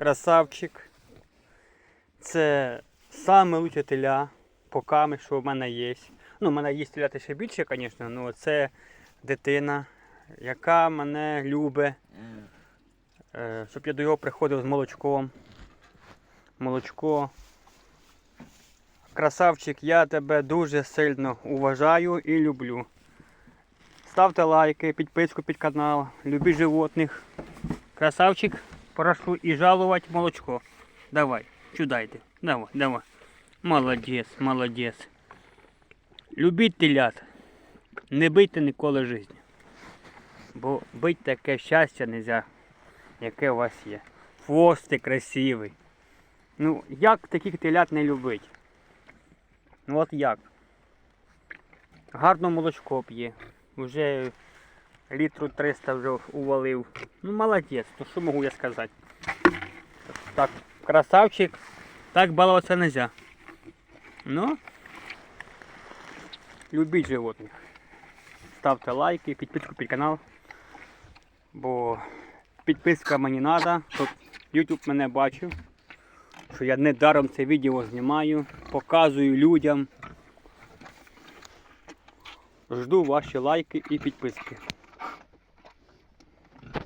красавчик. Це саме теля, поками, що в мене є. Ну, в мене є теляти ще більше, звісно, але це дитина, яка мене любить, е, щоб я до його приходив з молочком. Молочко. Красавчик, я тебе дуже сильно уважаю і люблю. Ставте лайки, підписку під канал, любіть животних. Красавчик, прошу і жалувати молочко. Давай, чудайте. Давай, давай. Молодець, молодець. Любіть телят. Не бийте ніколи життя. Бо бить таке щастя нельзя, яке у вас є. Хвости красивий. Ну, як таких телят не любить? Ну от як? Гарно молочко п'є. Вже літру 300 вже увалив. Ну молодець, то що можу я сказати? Так, красавчик. Так балуватися не можна. Ну, любіть животних. Ставте лайки, підписку під канал. Бо підписка мені треба, щоб YouTube мене бачив. Що я недаром це відео знімаю, показую людям. Жду ваші лайки і підписки.